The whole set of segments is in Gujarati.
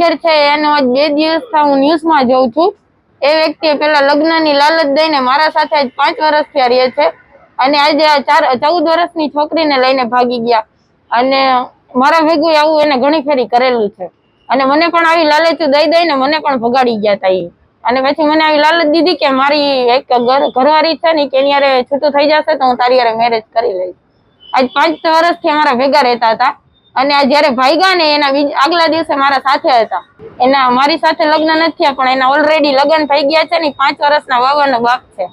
ઘેર છે, એનો બે દિવસથી હું ન્યૂઝમાં જોઉં છું. એ વ્યક્તિએ પેલા લગ્નની લાલચ દઈને મારા સાથે આજ પાંચ વર્ષથી રહે છે. અને આજે આ ચાર, ચૌદ વર્ષની છોકરીને લઈને ભાગી ગયા. અને મારા ભેગું આવું એને ઘણી ફેરી કરેલું છે. અને મને પણ આવી લાલચું દઈ દઈને મને પણ ભગાડી ગયા તા એ અને પછી મને આવી લાલચ દીધી કે મારી એક ઘર- ઘરવાળી છે ને કે એની યારે છૂટું થઈ જશે તો હું તારી યારે મેરેજ કરી લઈશ. આજ પાંચ વર્ષથી અમારા ભેગા રહેતા હતા. અને આ જયારે ભાઈગા ને એના આગલા દિવસે મારા સાથે હતા. એના મારી સાથે લગ્ન નથી થયા પણ એના ઓલરેડી લગ્ન થઈ ગયા છે ને પાંચ વર્ષના વાવાનો બાપ છે.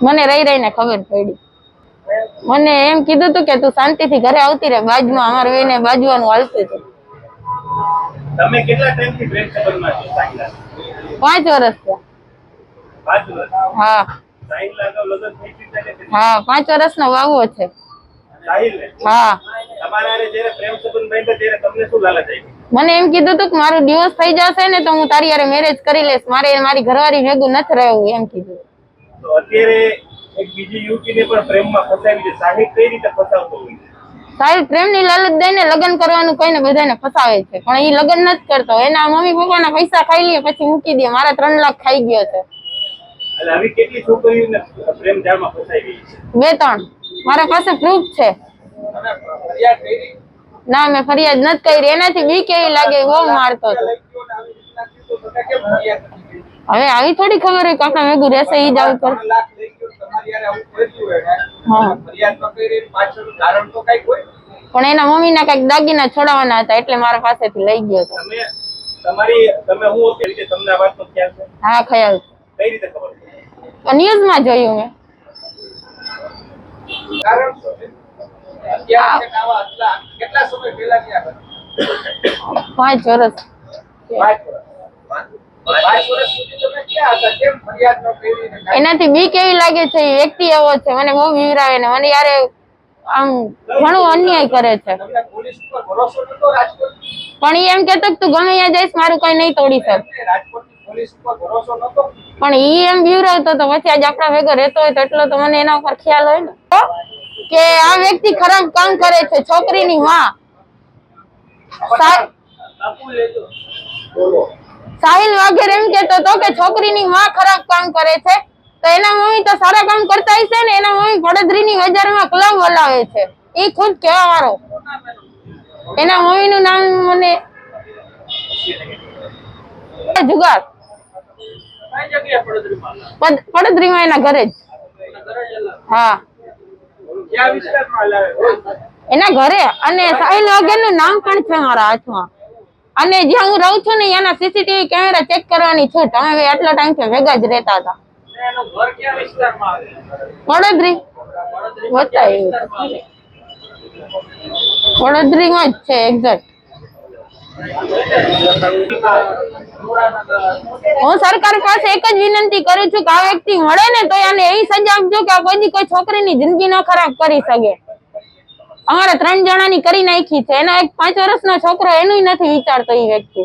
મને રહી રહીને ખબર પડી. મને એમ કીધું તું કે તું શાંતિથી ઘરે આવતી રહે બાજુમાં અમારે વહીને બાજુવાનું હાલતું હતું. તમે કેટલા ટાઈમથી પ્રેમ સંબંધમાં છો સાહિલા પાંચ વર્ષ થયા. હા. થઈ હા પાંચ વર્ષનો વાવો છે. હા. મને એમ કીધું તું કે મારું ડિવોર્સ થઈ જશે ને તો હું તારી યારે મેરેજ કરી લઈશ. મારે મારી ઘરવાળી ભેગું નથી રહેવું એમ કીધું. તો અત્યારે એક બીજી યુવતીને પણ પ્રેમમાં ફસાવી છે. સાહેબ કઈ રીતે ફસાવતો હોય સાહેબ પ્રેમની લાલચ દઈને લગ્ન કરવાનું કહીને બધાને ફસાવે છે. પણ એ લગ્ન નથી કરતો. એના મમ્મી પપ્પાના પૈસા ખાઈ લે પછી મૂકી દે. મારા ત્રણ લાખ ખાઈ ગયો છે. બે ત્રણ. મારા પાસે પ્રૂફ છે. ના મેં ફરિયાદ નથી કરી. એનાથી બીક એવી લાગે બહુ મારતો હતો હવે આવી થોડી ખબર હોય કે આપણે ભેગું રહેશે ઈ જ આવું કરશે. હા. પણ એના મમ્મીના કંઈક દાગીના છોડાવવાના હતા એટલે મારા પાસેથી લઈ ગયો હતો. તમે તમારી તમે હું અત્યારે રીતે તમને આ વાતનો ખ્યાલ છે? હા ખ્યાલ કઈ રીતે ખબર છે ન્યૂઝમાં જોયું મેં. કેટલા સમય પહેલા ત્યાં પાંચ વર્ષ પાંચ? એનાથી બીક એવી લાગે છે વ્યક્તિ એવો છે મને બહુ વિવરાવે ને મને યારે આમ ઘણું અન્યાય કરે છે. પણ એમ કેતો કે તું ગમે ત્યાં જઈશ મારું કઈ નહીં તોડી શક. પણ ઈ એમ બીવરાવતો તો પછી આજ આપણા ભેગો રહેતો હોય તો એટલો તો મને એના ઉપર ખ્યાલ હોય ને. કે આ વ્યક્તિ ખરાબ કામ કરે છે છોકરીની માં. સાહિલ વાઘેર એમ કેતો તો કે છોકરીની માં ખરાબ કામ કરે છે તો એના મમ્મી તો સારા કામ કરતા હશે ને એના મમ્મી પડદરીની બજારમાં ક્લબ વલાવે છે. એ ખુદ કેવા વાળો. એના મમ્મી નું નામ મને જુગાર. પડદરીમાં એના ઘરે જ. હા. એના ઘરે અને સાહિલ વાઘેરનું નામ પણ છે મારા હાથમાં. અને જ્યાં હું રહું છું ને એના સીસીટીવી કેમેરા ચેક કરવાની છૂટ અમે બે આટલા ટાઈમથી ભેગા જ રહેતા હતા. વડોદરી. બતાવ્યું વડોદરીમાં જ છે એક્ઝેક્ટ હું સરકાર પાસે એક જ વિનંતી કરું છું કે આ વ્યક્તિ મળે ને તો એને એવી સજા આપજો કે આ કોઈ કોઈ છોકરીની જિંદગી ન ખરાબ કરી શકે. અમારે ત્રણ જણાની કરી નાખી છે. એનો એક પાંચ વર્ષનો છોકરો એનું નથી વિચારતો એ વ્યક્તિ.